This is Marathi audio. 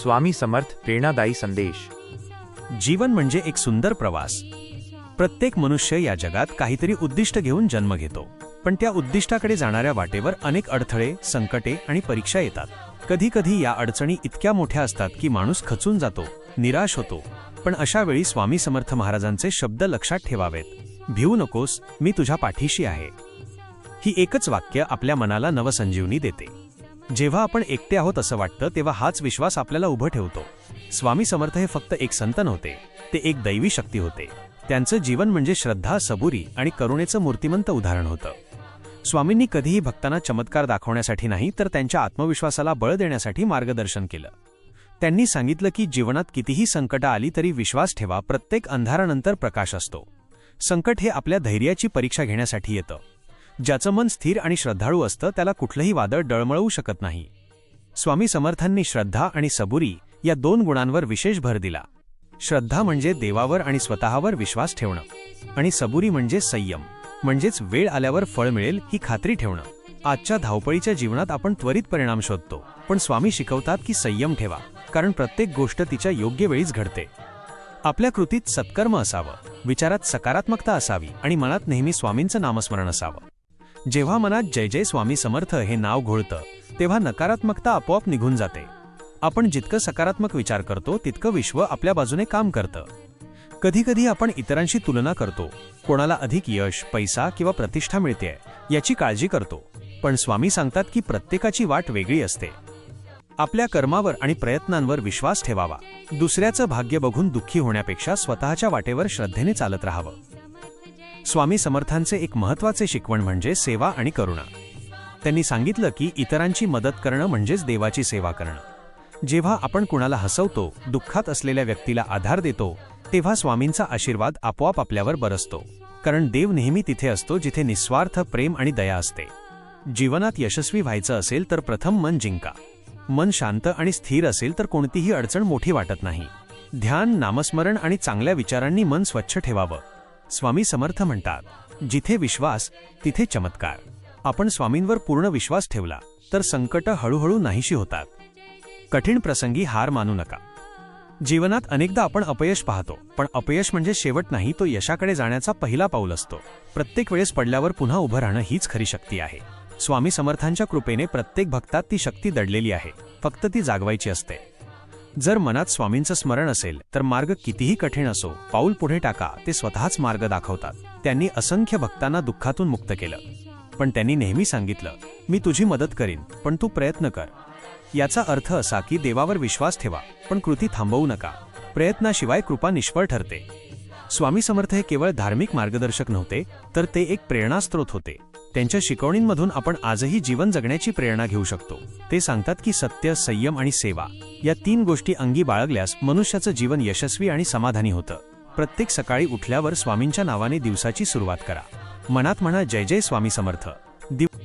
स्वामी समर्थ प्रेरणादायी संदेश. जीवन म्हणजे एक सुंदर प्रवास. प्रत्येक मनुष्य या जगात काहीतरी उद्दिष्ट घेऊन जन्म घेतो. पण त्या उद्दिष्टाकडे जाणाऱ्या वाटेवर अनेक अडथळे संकटे आणि परीक्षा येतात. कधी कधी या अडचणी इतक्या मोठ्या असतात की माणूस खचून जातो निराश होतो. पण अशा वेळी स्वामी समर्थ महाराजांचे शब्द लक्षात ठेवावेत. भिवू नकोस मी तुझ्या पाठीशी आहे. ही एकच वाक्य आपल्या मनाला नवसंजीवनी देते. जेव्हा आपण एकटे आहोत असं वाटतं तेव्हा हाच विश्वास आपल्याला उभं ठेवतो. स्वामी समर्थ हे फक्त एक संत नव्हते ते एक दैवी शक्ती होते. त्यांचं जीवन म्हणजे श्रद्धा सबुरी आणि करुणेचं मूर्तिमंत उदाहरण होतं. स्वामींनी कधीही भक्तांना चमत्कार दाखवण्यासाठी नाही तर त्यांच्या आत्मविश्वासाला बळ देण्यासाठी मार्गदर्शन केलं. त्यांनी सांगितलं की जीवनात कितीही संकटं आली तरी विश्वास ठेवा प्रत्येक अंधारानंतर प्रकाश असतो. संकट हे आपल्या धैर्याची परीक्षा घेण्यासाठी येतं. ज्याचं मन स्थिर आणि श्रद्धाळू असतं त्याला कुठलंही वादळ डळमळवू शकत नाही. स्वामी समर्थांनी श्रद्धा आणि सबुरी या दोन गुणांवर विशेष भर दिला. श्रद्धा म्हणजे देवावर आणि स्वतःवर विश्वास ठेवणं आणि सबुरी म्हणजे संयम म्हणजेच वेळ आल्यावर फळ मिळेल ही खात्री ठेवणं. आजच्या धावपळीच्या जीवनात आपण त्वरित परिणाम शोधतो पण स्वामी शिकवतात की संयम ठेवा कारण प्रत्येक गोष्ट तिच्या योग्य वेळीच घडते. आपल्या कृतीत सत्कर्म असावं विचारात सकारात्मकता असावी आणि मनात नेहमी स्वामींचं नामस्मरण असावं. जेव्हा मनात जय जय स्वामी समर्थ हे नाव घोळतं तेव्हा नकारात्मकता आपोआप निघून जाते. आपण जितकं सकारात्मक विचार करतो तितकं विश्व आपल्या बाजूने काम करतं. कधीकधी आपण इतरांशी तुलना करतो कोणाला अधिक यश पैसा किंवा प्रतिष्ठा मिळतेय याची काळजी करतो. पण स्वामी सांगतात की प्रत्येकाची वाट वेगळी असते. आपल्या कर्मावर आणि प्रयत्नांवर विश्वास ठेवावा. दुसऱ्याचं भाग्य बघून दुःखी होण्यापेक्षा स्वतःच्या वाटेवर श्रद्धेने चालत राहावं. स्वामी समर्थांचे एक महत्त्वाचे शिकवण म्हणजे सेवा आणि करुणा. त्यांनी सांगितलं की इतरांची मदत करणं म्हणजेच देवाची सेवा करणं. जेव्हा आपण कुणाला हसवतो दुःखात असलेल्या व्यक्तीला आधार देतो तेव्हा स्वामींचा आशीर्वाद आपोआप आपल्यावर बरसतो. कारण देव नेहमी तिथे असतो जिथे निस्वार्थ प्रेम आणि दया असते. जीवनात यशस्वी व्हायचं असेल तर प्रथम मन जिंका. मन शांत आणि स्थिर असेल तर कोणतीही अडचण मोठी वाटत नाही. ध्यान नामस्मरण आणि चांगल्या विचारांनी मन स्वच्छ ठेवावं. स्वामी समर्थ म्हणतात जिथे विश्वास तिथे चमत्कार. आपण स्वामींवर पूर्ण विश्वास ठेवला तर संकट हळूहळू नाहीशी होतात. कठीण प्रसंगी हार मानू नका. जीवनात अनेकदा आपण अपयश पाहतो पण अपयश म्हणजे शेवट नाही तो यशाकडे जाण्याचा पहिला पाऊल असतो. प्रत्येक वेळेस पडल्यावर पुन्हा उभं राहणं हीच खरी शक्ती आहे. स्वामी समर्थांच्या कृपेने प्रत्येक भक्तात ती शक्ती दडलेली आहे. फक्त ती जागवायची असते. जर मनात स्वामींचं स्मरण असेल तर मार्ग कितीही कठीण असो पाऊल पुढे टाका ते स्वतःच मार्ग दाखवतात. त्यांनी असंख्य भक्तांना दुःखातून मुक्त केलं. पण त्यांनी नेहमी सांगितलं मी तुझी मदत करीन पण तू प्रयत्न कर. याचा अर्थ असा की देवावर विश्वास ठेवा पण कृती थांबवू नका. प्रयत्नाशिवाय कृपा निष्फळ ठरते. स्वामी समर्थ हे केवळ धार्मिक मार्गदर्शक नव्हते तर ते एक प्रेरणास्त्रोत होते. त्यांच्या शिकवणींमधून आपण आजही जीवन जगण्याची प्रेरणा घेऊ शकतो. ते सांगतात की सत्य संयम आणि सेवा या तीन गोष्टी अंगी बाळगल्यास मनुष्याचं जीवन यशस्वी आणि समाधानी होतं. प्रत्येक सकाळी उठल्यावर स्वामींच्या नावाने दिवसाची सुरुवात करा. मनात म्हणा जय जय स्वामी समर्थ. दिव